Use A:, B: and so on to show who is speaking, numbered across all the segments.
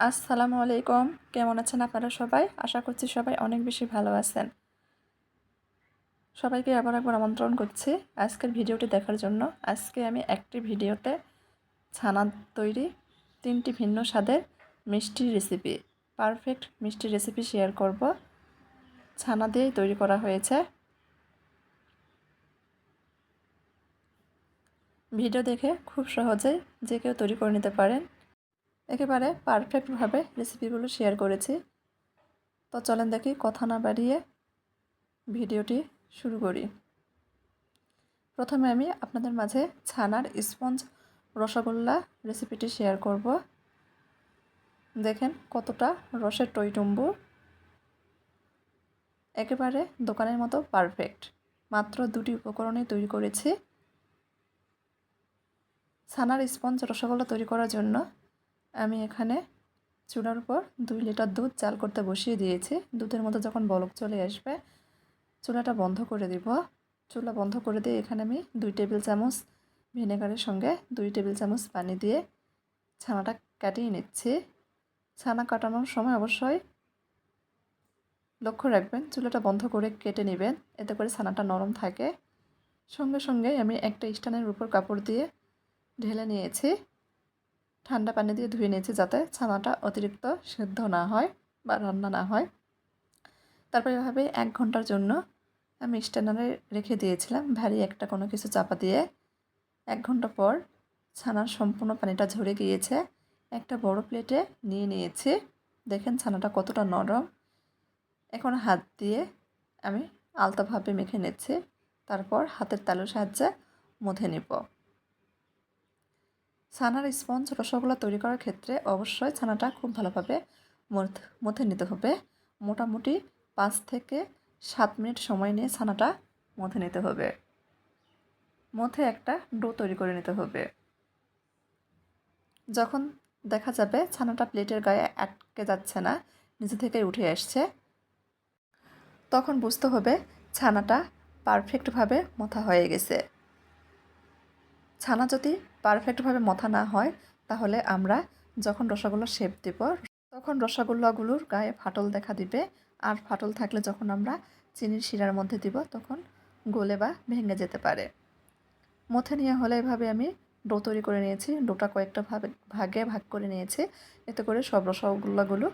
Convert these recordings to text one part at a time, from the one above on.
A: আসসালামু আলাইকুম। কেমন আছেন আপনারা সবাই? আশা করছি সবাই অনেক বেশি ভালো আছেন। সবাইকে আবার একবার আমন্ত্রণ করছি আজকের ভিডিওটি দেখার জন্য। আজকে আমি একটি ভিডিওতে ছানা তৈরি তিনটি ভিন্ন স্বাদের মিষ্টি রেসিপি পারফেক্ট মিষ্টি রেসিপি শেয়ার করব। ছানা দিয়েই তৈরি করা হয়েছে। ভিডিও দেখে খুব সহজেই যে কেউ তৈরি করে নিতে পারেন। একেবারে পারফেক্টভাবে রেসিপিগুলো শেয়ার করেছি। তো চলেন দেখি কথা না বাড়িয়ে ভিডিওটি শুরু করি। প্রথমে আমি আপনাদের মাঝে ছানার স্পঞ্জ রসগোল্লা রেসিপিটি শেয়ার করব। দেখেন কতটা রসের টইটুম্বু। একেবারে দোকানের মতো পারফেক্ট মাত্র দুটি উপকরণে তৈরি করেছি। ছানার স্পঞ্জ রসগোল্লা তৈরি করার জন্য আমি এখানে চুলার উপর দুই লিটার দুধ চাল করতে বসিয়ে দিয়েছি। দুধের মধ্যে যখন বলক চলে আসবে, চুলাটা বন্ধ করে দিব। চুলা বন্ধ করে দিয়ে এখানে আমি দুই টেবিল চামচ ভিনেগারের সঙ্গে দুই টেবিল চামচ পানি দিয়ে ছানাটা কাটিয়ে নিচ্ছি। ছানা কাটানোর সময় অবশ্যই লক্ষ্য রাখবেন, চুলাটা বন্ধ করে কেটে নেবেন। এতে করে ছানাটা নরম থাকে। সঙ্গে সঙ্গে আমি একটা স্ট্যান্ডের উপর কাপড় দিয়ে ঢেলে নিয়েছি। ঠান্ডা পানি দিয়ে ধুয়ে নিয়েছি যাতে ছানাটা অতিরিক্ত সেদ্ধ না হয় বা রান্না না হয়। তারপর এভাবে এক ঘণ্টার জন্য আমি স্ট্যান্ডারে রেখে দিয়েছিলাম ভারী একটা কোনো কিছু চাপা দিয়ে। এক ঘণ্টা পর ছানার সম্পূর্ণ পানিটা ঝরে গিয়েছে। একটা বড় প্লেটে নিয়ে নিয়েছি। দেখেন ছানাটা কতটা নরম। এখন হাত দিয়ে আমি আলতাভাবে মেখে নিচ্ছি। তারপর হাতের তালুর সাহায্যে মধে নেব। ছানার স্পঞ্জ রসগোল্লা তৈরি করার ক্ষেত্রে অবশ্যই ছানাটা খুব ভালোভাবে মথে নিতে হবে। মোটামুটি পাঁচ থেকে সাত মিনিট সময় নিয়ে ছানাটা মথে নিতে হবে। মথে একটা ডো তৈরি করে নিতে হবে। যখন দেখা যাবে ছানাটা প্লেটের গায়ে আটকে যাচ্ছে না নিচে থেকে উঠে আসছে, তখন বুঝতে হবে ছানাটা পারফেক্টভাবে মথা হয়ে গেছে। ছানা যদি পারফেক্টভাবে মথা না হয়, তাহলে আমরা যখন রসগোল্লা শেপ দেব, তখন রসগোল্লাগুলোর গায়ে ফাটল দেখা দিবে। আর ফাটল থাকলে যখন আমরা চিনির শিরার মধ্যে দিব, তখন গলে বা ভেঙে যেতে পারে। মথে নিয়ে হলে এভাবে আমি ডো তৈরি করে নিয়েছি, ডোটা কয়েকটা ভাবে, ভাগে ভাগ করে নিয়েছি। এতে করে সব রসগোল্লাগুলো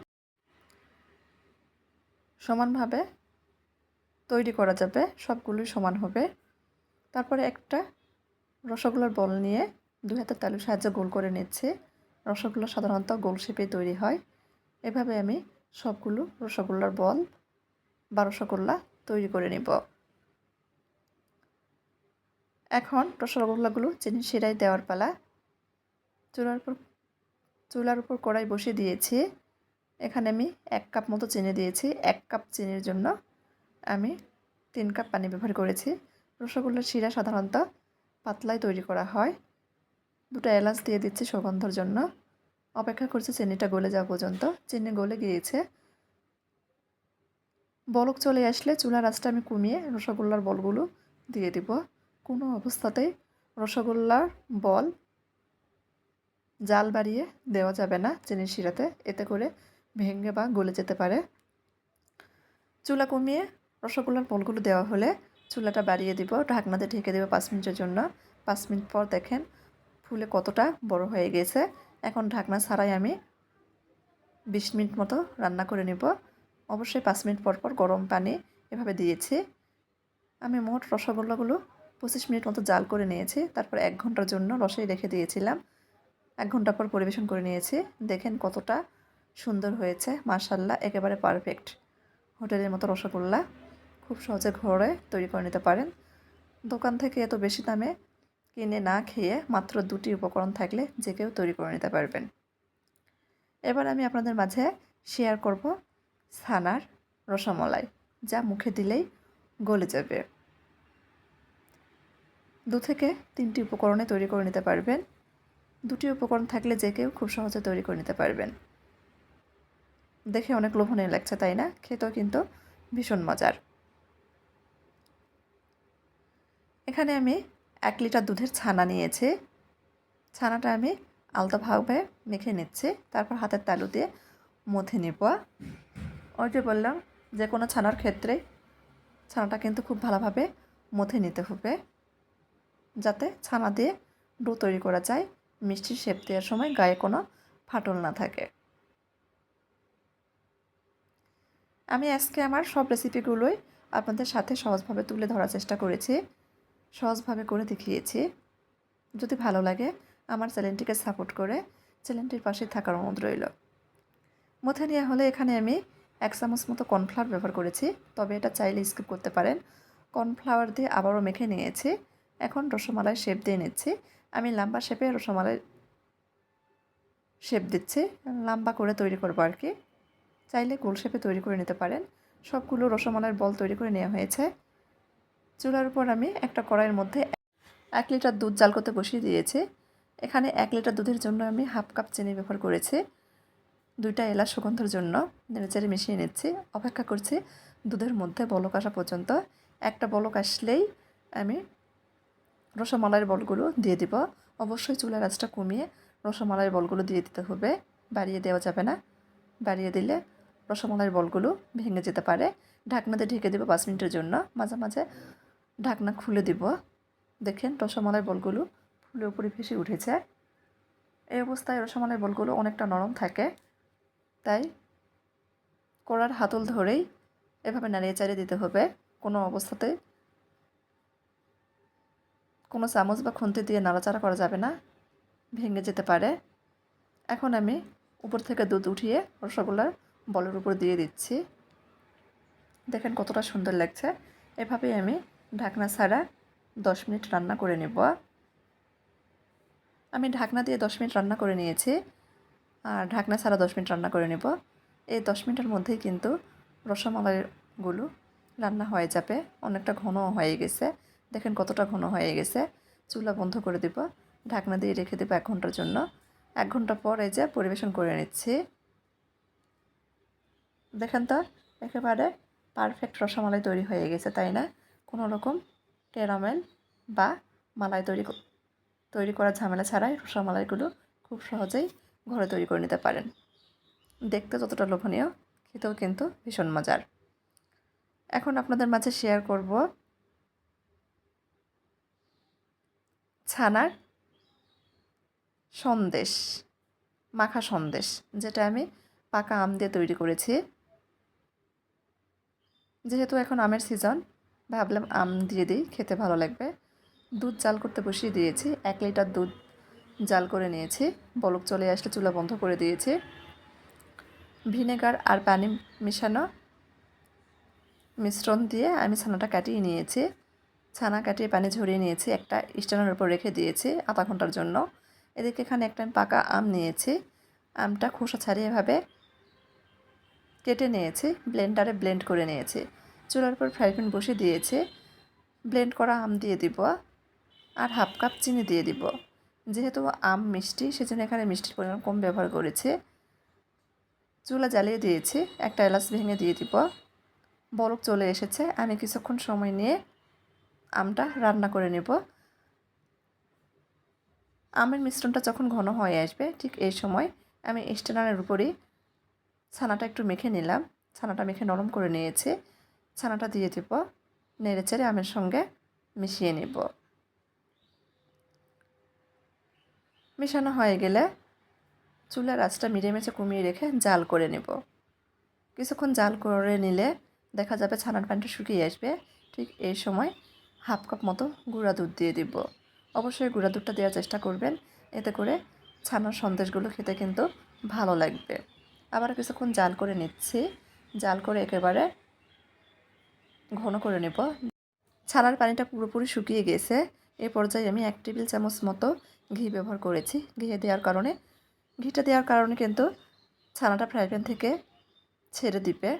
A: সমানভাবে তৈরি করা যাবে, সবগুলোই সমান হবে। তারপরে একটা রসগোল্লার বল নিয়ে দুই হাতের তালুর সাহায্যে গোল করে নিচ্ছে। রসগোল্লা সাধারণত গোল শেপে তৈরি হয়। এভাবে আমি সবগুলো রসগোল্লার বল বা রসগোল্লা তৈরি করে নিব। এখন রসগোল্লাগুলো চিনি শিরায় দেওয়ার পালা। চুলার উপর চুলার উপর কড়াই বসিয়ে দিয়েছি। এখানে আমি এক কাপ মতো চিনি দিয়েছি। এক কাপ চিনির জন্য আমি তিন কাপ পানি ব্যবহার করেছি। রসগোল্লার শিরা সাধারণত পাতলায় তৈরি করা হয়। দুটো এলাচ দিয়ে দিচ্ছি সুগন্ধর জন্য। অপেক্ষা করছি চিনিটা গলে যাওয়া পর্যন্ত। চিনি গলে গিয়েছে। বলক চলে আসলে চুলার আঁচটা আমি কমিয়ে রসগোল্লার বলগুলো দিয়ে দিব। কোনো অবস্থাতেই রসগোল্লার বল জাল বাড়িয়ে দেওয়া যাবে না চিনির শিরাতে। এতে করে ভেঙে বা গলে যেতে পারে। চুলা কমিয়ে রসগোল্লার বলগুলো দেওয়া হলে চুলাটা বাড়িয়ে দিব, ঢাকনাতে ঢেকে দেবো পাঁচ মিনিটের জন্য। পাঁচ মিনিট পর দেখেন ফুলে কতটা বড় হয়ে গেছে। এখন ঢাকনা ছাড়াই আমি বিশ মিনিট মতো রান্না করে নেব। অবশ্যই পাঁচ মিনিট পর পর গরম পানি এভাবে দিয়েছি। আমি মোট রসগোল্লাগুলো পঁচিশ মিনিট মতো জাল করে নিয়েছি, তারপর এক ঘণ্টার জন্য রসেই রেখে দিয়েছিলাম। এক ঘণ্টা পর পরিবেশন করে নিয়েছি। দেখেন কতটা সুন্দর হয়েছে মার্শাল্লাহ একেবারে পারফেক্ট। হোটেলের মতো রসগোল্লা। খুব সহজে ঘরে তৈরি করে নিতে পারেন। দোকান থেকে এত বেশি দামে কিনে না খেয়ে মাত্র দুটি উপকরণ থাকলে যে কেউ তৈরি করে নিতে পারবেন। এবার আমি আপনাদের মাঝে শেয়ার করব ছানার রসমালাই, যা মুখে দিলেই গলে যাবে। দু থেকে তিনটি উপকরণে তৈরি করে নিতে পারবেন। দুটি উপকরণ থাকলে যে কেউ খুব সহজে তৈরি করে নিতে পারবেন। দেখে অনেক লোভনীয় লাগছে, তাই না? খেতেও কিন্তু ভীষণ মজার। এখানে আমি এক লিটার দুধের ছানা নিয়েছি। ছানাটা আমি আলতোভাবে মেখে নিচ্ছি, তারপর হাতের তালু দিয়ে মথে নিব। ওই যে বললাম, যে কোনো ছানার ক্ষেত্রে ছানাটা কিন্তু খুব ভালোভাবে মথে নিতে হবে, যাতে ছানা দিয়ে ডো তৈরি করা যায় মিষ্টির শেপ দেওয়ার সময় গায়ে কোনো ফাটল না থাকে। আমি আজকে আমার সব রেসিপিগুলোই আপনাদের সাথে সহজভাবে তুলে ধরার চেষ্টা করেছি। সহজভাবে করে দেখিয়েছি। যদি ভালো লাগে, আমার চ্যানেলটিকে সাপোর্ট করে চ্যানেলটির পাশে থাকার অনুরোধ রইল। মথে নেওয়া হলে এখানে আমি এক চামচ মতো কর্নফ্লাওয়ার ব্যবহার করেছি, তবে এটা চাইলে স্কিপ করতে পারেন। কর্নফ্লাওয়ার দিয়ে আবারও মেখে নিয়েছি। এখন রসমালাই শেপ দিয়ে নিচ্ছি। আমি লম্বা শেপে রসমালাই শেপ দিচ্ছি। লম্বা করে তৈরি করব আর কি। চাইলে গোল শেপে তৈরি করে নিতে পারেন। সবগুলো রসমালাইয়ের বল তৈরি করে নেওয়া হয়েছে। চুলার উপর আমি একটা কড়াইয়ের মধ্যে এক লিটার দুধ জাল করতে বসিয়ে দিয়েছি। এখানে এক লিটার দুধের জন্য আমি হাফ কাপ চিনি ব্যবহার করেছি। দুইটা এলাচ সুগন্ধর জন্য নেড়েচেড়ে মিশিয়ে নিচ্ছি। অপেক্ষা করছি দুধের মধ্যে বলক আসা পর্যন্ত। একটা বলক আসলেই আমি রসমালাইয়ের বলগুলো দিয়ে দিব। অবশ্যই চুলার আঁচটা কমিয়ে রসমালাইয়ের বলগুলো দিয়ে দিতে হবে। বাড়িয়ে দেওয়া যাবে না। বাড়িয়ে দিলে রসমালাইয়ের বলগুলো ভেঙে যেতে পারে। ঢাকনা দিয়ে ঢেকে দেবো পাঁচ মিনিটের জন্য। মাঝে মাঝে ঢাকনা খুলে দিব। দেখেন রসমালাই বলগুলো ফুলে উপরে ভেসে উঠেছে। এই অবস্থায় রসমালাই বলগুলো অনেকটা নরম থাকে। তাই কড়ার হাতল ধরেই এভাবে নাড়িয়ে চাড়িয়ে দিতে হবে। কোনো অবস্থাতে কোনো চামচ বা খুন্তি দিয়ে নাড়াচাড়া করা যাবে না। ভেঙে যেতে পারে। এখন আমি উপর থেকে দুধ উঠিয়ে রসগোল্লার বলের উপর দিয়ে দিচ্ছি। দেখেন কতটা সুন্দর লাগছে। এভাবেই আমি ঢাকনা ছাড়া দশ মিনিট রান্না করে নেব। আমি ঢাকনা দিয়ে দশ মিনিট রান্না করে নিয়েছি আর ঢাকনা ছাড়া দশ মিনিট রান্না করে নেব। এই দশ মিনিটের মধ্যেই কিন্তু রসমালাইগুলো রান্না হয়ে যাবে। অনেকটা ঘন হয়ে গেছে। দেখেন কতটা ঘন হয়ে গেছে। চুলা বন্ধ করে দিব। ঢাকনা দিয়ে রেখে দেবো এক ঘণ্টার জন্য। এক ঘণ্টা পর এই যে পরিবেশন করে নিচ্ছি। দেখেন তো, একেবারে পারফেক্ট রসমালাই তৈরি হয়ে গেছে, তাই না? কোনো রকম ক্যারামেল বা মালাই তৈরি তৈরি করার ঝামেলা ছাড়াই রসমালাইগুলো খুব সহজেই ঘরে তৈরি করে নিতে পারেন। দেখতে যতটা লোভনীয়, খেতেও কিন্তু ভীষণ মজার। এখন আপনাদের মাঝে শেয়ার করব ছানার সন্দেশ, মাখা সন্দেশ, যেটা আমি পাকা আম দিয়ে তৈরি করেছি। যেহেতু এখন আমের সিজন ভাবলাম আম দিয়ে দিই, খেতে ভালো লাগবে। দুধ জাল করতে বসিয়ে দিয়েছি, এক লিটার দুধ জাল করে নিয়েছি। বলক চলে আসলে চুলা বন্ধ করে দিয়েছি। ভিনেগার আর পানি মেশানো মিশ্রণ দিয়ে আমি ছানাটা কাটিয়ে নিয়েছি। ছানা কাটিয়ে পানি ঝরিয়ে নিয়েছি, একটা স্ট্যান্ডের উপর রেখে দিয়েছি আধা ঘণ্টার জন্য। এদিকে এখানে একটা আমি পাকা আম নিয়েছি। আমটা খোসা ছাড়িয়ে এভাবে কেটে নিয়েছি, ব্লেন্ডারে ব্লেন্ড করে নিয়েছি। চুলার উপর ফ্রাই প্যান বসে দিয়েছি। ব্লেন্ড করা আম দিয়ে দিব আর হাফ কাপ চিনি দিয়ে দিব। যেহেতু আম মিষ্টি, সেজন্য এখানে মিষ্টির পরিমাণ কম ব্যবহার করেছে। চুলা জ্বালিয়ে দিয়েছি, একটা এলাচ ভেঙে দিয়ে দিব। বরফ চলে এসেছে, আমি কিছুক্ষণ সময় নিয়ে আমটা রান্না করে নেব। আমের মিশ্রণটা যখন ঘন হয়ে আসবে, ঠিক এই সময় আমি স্ট্যান্ডারের উপরই ছানাটা একটু মেখে নিলাম। ছানাটা মেখে নরম করে নিয়েছি। ছানাটা দিয়ে দেব, নেড়ে চেড়ে আমের সঙ্গে মিশিয়ে নেব। মেশানো হয়ে গেলে চুলার আঁচটা মিডিয়ামে কমিয়ে রেখে জাল করে নেব। কিছুক্ষণ জাল করে নিলে দেখা যাবে ছানার পানিটা শুকিয়ে আসবে। ঠিক এই সময় হাফ কাপ মতো গুঁড়া দুধ দিয়ে দিব। অবশ্যই গুঁড়া দুধটা দেওয়ার চেষ্টা করবেন, এতে করে ছানার সন্দেশগুলো খেতে কিন্তু ভালো লাগবে। আবার কিছুক্ষণ জাল করে নিচ্ছি। জাল করে একেবারে ঘন করে নেব। ছানার পানিটা পুরোপুরি শুকিয়ে গেছে। এ পর্যায়ে আমি এক টেবিল চামচ মতো ঘি ব্যবহার করেছি। ঘি দেওয়ার কারণে, ঘিটা দেওয়ার কারণে কিন্তু ছানাটা ফ্রাই প্যান থেকে ছেড়ে দিবে।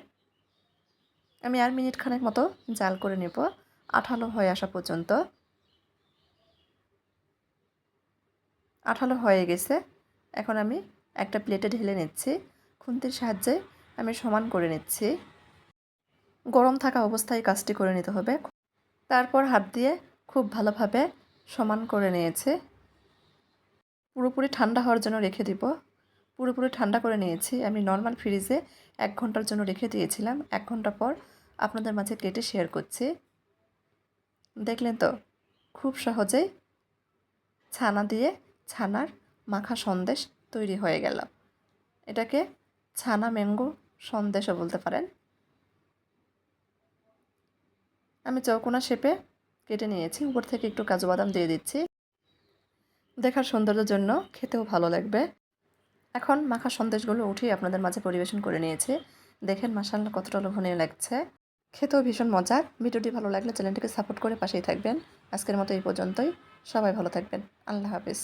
A: আমি আর মিনিট খানেক মতো জাল করে নেব। আঠালো হয়ে আসা পর্যন্ত। আঠালো হয়ে গেছে। এখন আমি একটা প্লেটে ঢেলে নিচ্ছি। খুন্তির সাহায্যে আমি সমান করে নিচ্ছি। গরম থাকা অবস্থায় কাজটি করে নিতে হবে। তারপর হাত দিয়ে খুব ভালোভাবে সমান করে নিয়েছে। পুরোপুরি ঠান্ডা হওয়ার জন্য রেখে দিব। পুরোপুরি ঠান্ডা করে নিয়েছি। আমি নর্মাল ফ্রিজে এক ঘণ্টার জন্য রেখে দিয়েছিলাম। এক ঘণ্টা পর আপনাদের মাঝে কেটে শেয়ার করছি। দেখলেন তো, খুব সহজেই ছানা দিয়ে ছানার মাখা সন্দেশ তৈরি হয়ে গেল। এটাকে ছানা ম্যাঙ্গো সন্দেশও বলতে পারেন। আমি চৌকোনা শেপে কেটে নিয়েছি। উপর থেকে একটু কাজু বাদাম দিয়ে দিচ্ছি। দেখার সৌন্দর্যের জন্য খেতেও ভালো লাগবে। এখন মাখা সন্দেশগুলো উঠিয়ে আপনাদের মাঝে পরিবেশন করে নিয়েছি। দেখেন মাসাল্লা কতটা লোভনীয় লাগছে। খেতেও ভীষণ মজার। ভিডিওটি ভালো লাগলে চ্যানেলটিকে সাপোর্ট করে পাশেই থাকবেন। আজকের মতো এই পর্যন্তই। সবাই ভালো থাকবেন। আল্লাহ হাফিজ।